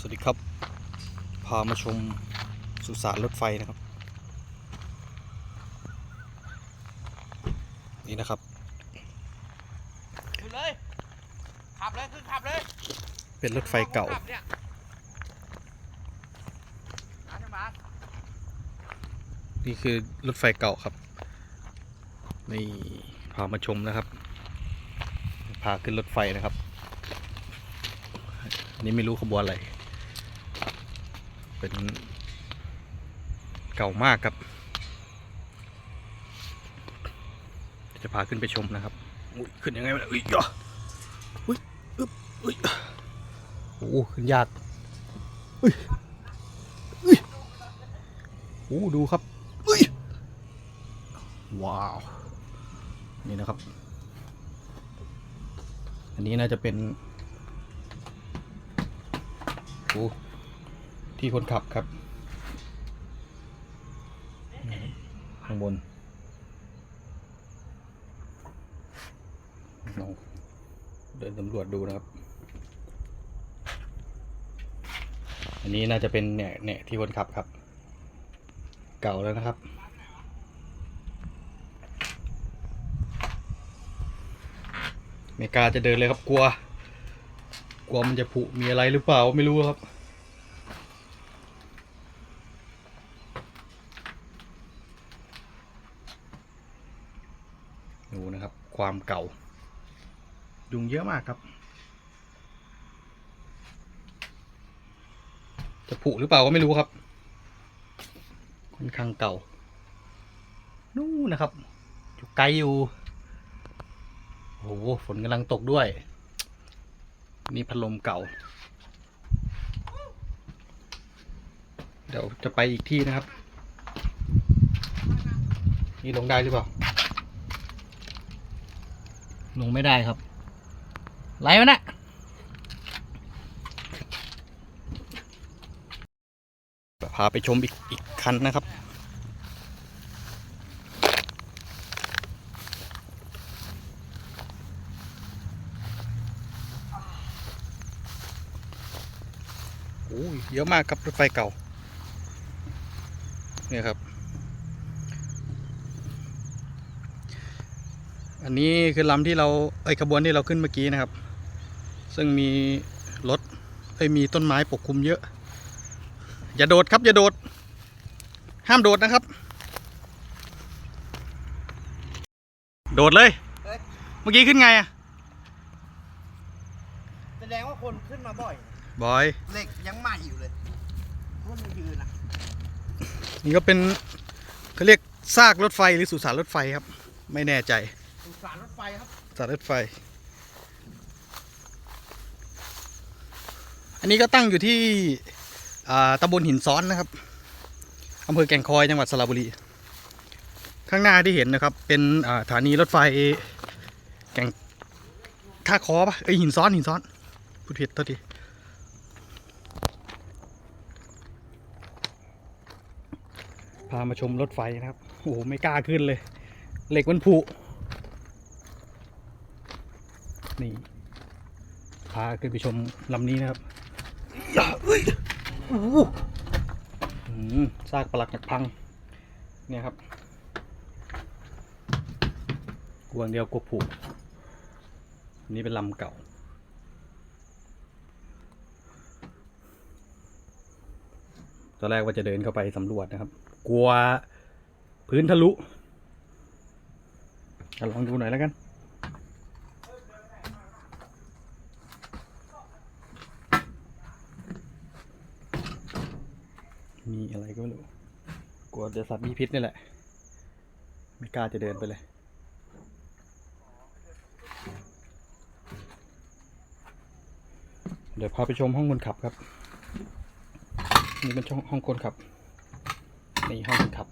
สวัสดีครับ พามาชมสุสานรถไฟนะครับ นี่นะครับขึ้นเลย ขับเลยขึ้นขับเลย เป็นรถไฟเก่า ขับเนี่ยมาจะมานี่คือรถไฟเก่าครับ นี่พามาชมนะครับ พาขึ้นรถไฟนะครับอันนี้ไม่รู้ขบวนอะไร เป็นเก่ามากครับ จะพาขึ้นไปชมนะครับอุ๊ยขึ้นยังไงวะเนี่ยอุ้ยอะอุ้ยอึ๊บอุ้ยโอ้โหขึ้นยากอุ้ยอุ้ยโอ้ดูครับอุ้ยว้าว นี่นะครับ อันนี้น่าจะเป็นโอ้ ที่คนขับครับ ข้างบนลองเดินสำรวจดูนะครับ อันนี้น่าจะเป็นเนี่ยเนี่ยที่คนขับครับ เก่าแล้วนะครับไม่กล้าจะเดินเลยครับกลัว กลัวมันจะผุมีอะไรหรือเปล่าไม่รู้ครับ ดูนะ ความเก่า ยุงเยอะมากครับ จะผุหรือเปล่าก็ไม่รู้ครับ ค่อนข้างเก่า นู่นนะครับ อยู่ไกลอยู่ โอ้โห ฝนกำลังตกด้วย นี่พัดลมเก่า เดี๋ยวจะไปอีกที่นะครับ นี่ลงได้หรือเปล่า ลงไม่ได้ครับ ไหลวะนะพาไปชมอีกอีกคันนะครับ โอ้ยเยอะมากครับรถไฟเก่า เนี่ยครับ อันนี้คือลำที่เราไอยขบวนที่เราขึ้นเมื่อกี้นะครับ ซึ่งมีรถเอ้ยมีต้นไม้ปกคลุมเยอะ อย่าโดดครับ อย่าโดด ห้ามโดดนะครับ โดดเลย เมื่อกี้ขึ้นไงอะแสดงว่าคนขึ้นมาบ่อย บอย เหล็กยังใหม่อยู่เลยคนมายืนอะนี่ก็เป็นเขาเรียกซากรถไฟหรือสุสานรถไฟครับ ไม่แน่ใจ สุสานรถไฟครับสายรถไฟ อันนี้ก็ตั้งอยู่ที่อ่าตำบลหินซ้อนนะครับอำเภอแก่งคอยจังหวัดสระบุรี ข้างหน้าที่เห็นนะครับ เป็นอ่าสถานีรถไฟแก่งท่าคอปะเอ้ยหินซ้อนหินซ้อนพูดผิดโทษทีพามาชมรถไฟนะครับ โอ้โห ไม่กล้าขึ้นเลย เหล็กมันผุ นี่พาขึ้นไปชมลำนี้นะครับอย่าเอ้ยโอ้ซากปลักหักพัง เนี่ยครับกวงเดียวกวผูกนนี้เป็นลำเก่า ตอนแรกว่าจะเดินเข้าไปสำรวจนะครับ กลัวพื้นทะลุอะลองดูหน่อยแล้วกัน มีอะไรก็ไม่รู้ กลัวเดี๋ยวสัตว์มีพิษนี่แหละ ไม่กล้าจะเดินไปเลยเดี๋ยวพาไปชมห้องคนขับครับ นี่เป็นช่องห้องคนขับ นี่ห้องคนขับ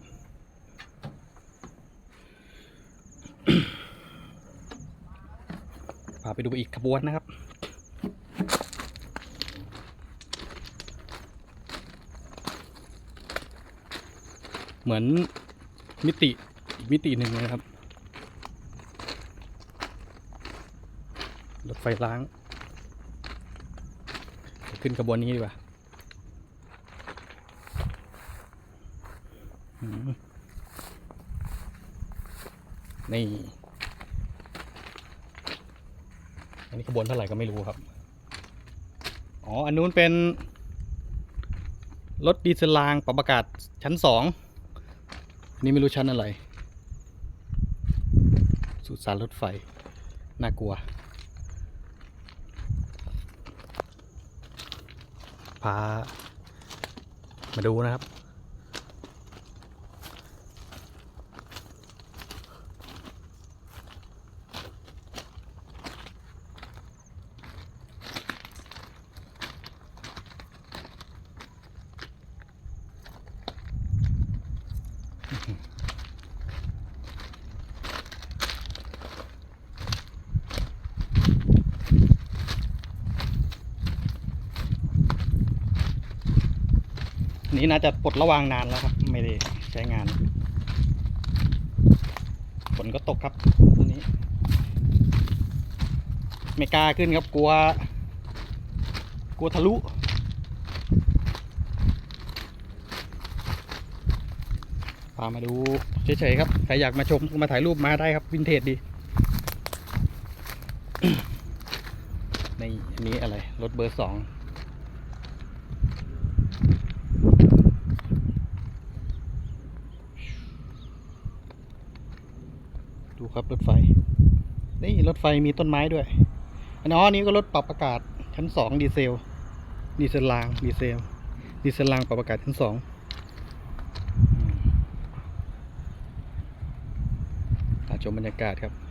พาไปดูอีกขบวนนะครับ เหมือนมิติมิติหนึ่งเลยครับ รถไฟล้าง ขึ้นขบวนนี้ดีกว่านี่ อันนี้ขบวนเท่าไหร่ก็ไม่รู้ครับ อ๋อ อันนู้นเป็น รถดีเซลรางปรับอากาศชั้นสอง อันนี้ไม่รู้ชั้นอะไร สุสานรถไฟ น่ากลัว พา มาดูนะครับ นนี้น่าจะปลดระวางนานแล้วครับ ไม่ได้ใช้งานฝนก็ตกครับตอนนี้ ไม่กล้าขึ้นครับกลัว กลัวทะลุพามาดูเฉยๆครับ ใครอยากมาชมมาถ่ายรูปมาได้ครับ วินเทจดี ในนี้อะไร รถเบอร์สอง ครับรถไฟ นี่รถไฟมีต้นไม้ด้วย อันนี้นี้ก็รถปรับอากาศชั้นสองดีเซล ดีเซลรางดีเซล ดีเซลรางปรับอากาศชั้นสองถ่าชมบรรยากาศครับ